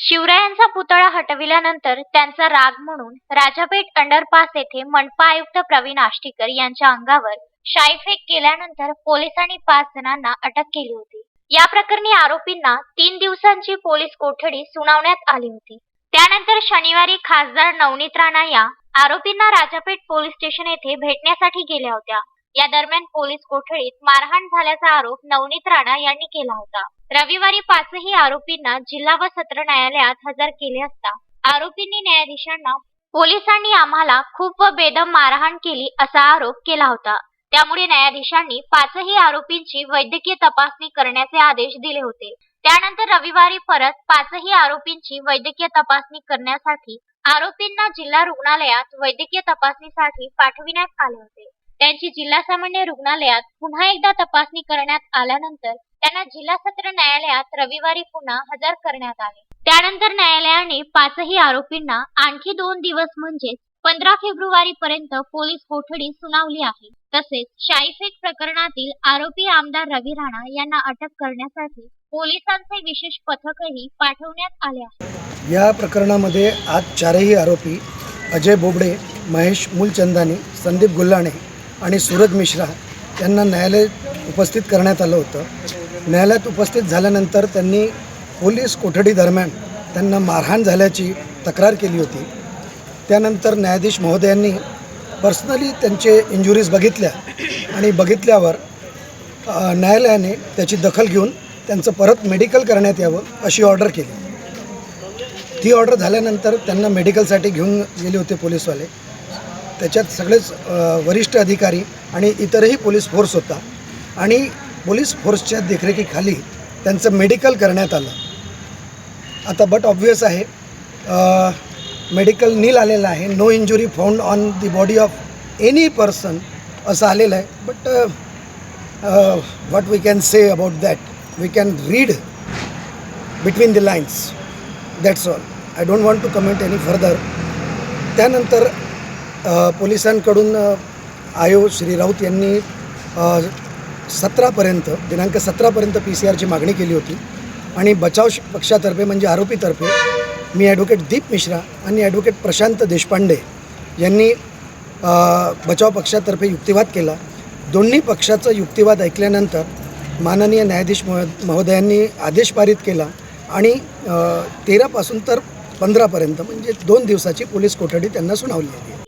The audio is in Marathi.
शिवरायांचा पुतळा हटविल्यानंतर त्यांचा राग म्हणून राजापेठ अंडरपास येथे मनपा आयुक्त प्रवीण आष्टीकर यांच्या अंगावर शाईफेक केल्यानंतर पोलिसांनी पाच जणांना अटक केली होती. या प्रकरणी आरोपींना तीन दिवसांची पोलीस कोठडी सुनावण्यात आली होती. त्यानंतर शनिवारी खासदार नवनीत राणा या आरोपींना राजापेठ पोलीस स्टेशन येथे भेटण्यासाठी गेल्या होत्या. या दरम्यान पोलीस कोठडीत मारहाण झाल्याचा आरोप नवनीत राणा यांनी केला होता. रविवारी पाचही आरोपींना जिल्हा व सत्र न्यायालयात हजर केले असता आरोपींनी न्यायाधीशांना पोलिसांनी आम्हाला खूप व बेदम मारहाण केली असा आरोप केला होता. त्यामुळे न्यायाधीशांनी पाचही आरोपींची वैद्यकीय तपासणी करण्याचे आदेश दिले होते. त्यानंतर रविवारी परत पाचही आरोपींची वैद्यकीय तपासणी करण्यासाठी आरोपींना जिल्हा रुग्णालयात वैद्यकीय तपासणीसाठी पाठविण्यात आले होते. त्यांची जिल्हा सामान्य रुग्णालयात पुन्हा एकदा तपासणी करण्यात आल्यानंतर त्यांना जिल्हा सत्र न्यायालयात रविवारी पुन्हा हजर करण्यात आले. त्यानंतर न्यायालयाने पाचही आरोपींना आणखी दोन दिवस म्हणजेच पंधरा फेब्रुवारी पर्यंत पोलीस कोठडी सुनावली आहे. तसेच शाईफेक प्रकरणातील आरोपी आमदार रवी राणा यांना अटक करण्यासाठी पोलिसांचे विशेष पथकही पाठवण्यात आले आहे. या प्रकरणामध्ये आज चारही आरोपी अजय बोबडे महेश मूलचंदानी संदीप गुल्लाणे आणि सूरज मिश्रा यांना न्यायालयात उपस्थित करण्यात आलं होतं. न्यायालयात उपस्थित झाल्यानंतर त्यांनी पोलीस कोठडी दरम्यान त्यांना मारहाण झाल्याची तक्रार केली होती. त्यानंतर न्यायाधीश महोदयांनी पर्सनली त्यांचे इंजुरीज बघितल्या आणि बघितल्यावर न्यायालयाने त्याची दखल घेऊन त्यांचं परत मेडिकल करण्यात यावं अशी ऑर्डर केली. ती ऑर्डर झाल्यानंतर त्यांना मेडिकलसाठी घेऊन गेले होते पोलीसवाले. त्याच्यात सगळेच वरिष्ठ अधिकारी आणि इतरही पोलीस फोर्स होता. आणि पोलीस फोर्सच्या देखरेखीखाली त्यांचं मेडिकल करण्यात आलं. आता बट ऑब्वियस आहे मेडिकल नील आलेलं आहे. No injury found on the body of any person असं आलेलं आहे. But what we can say about that? We can read between the lines. That's all. I don't want to comment any further. त्यानंतर पोलिसांकडून आयो श्री राऊत यांनी सतरापर्यंत दिनांक सतरापर्यंत पी सी आरची मागणी केली होती. आणि बचाव पक्षातर्फे म्हणजे आरोपीतर्फे मी ॲडव्होकेट दीप मिश्रा आणि ॲडव्होकेट प्रशांत देशपांडे यांनी बचाव पक्षातर्फे युक्तिवाद केला. दोन्ही पक्षाचा युक्तिवाद ऐकल्यानंतर माननीय न्यायाधीश महोदयांनी आदेश पारित केला आणि तेरापासून तर पंधरापर्यंत म्हणजे दोन दिवसाची पोलीस कोठडी त्यांना सुनावली आहे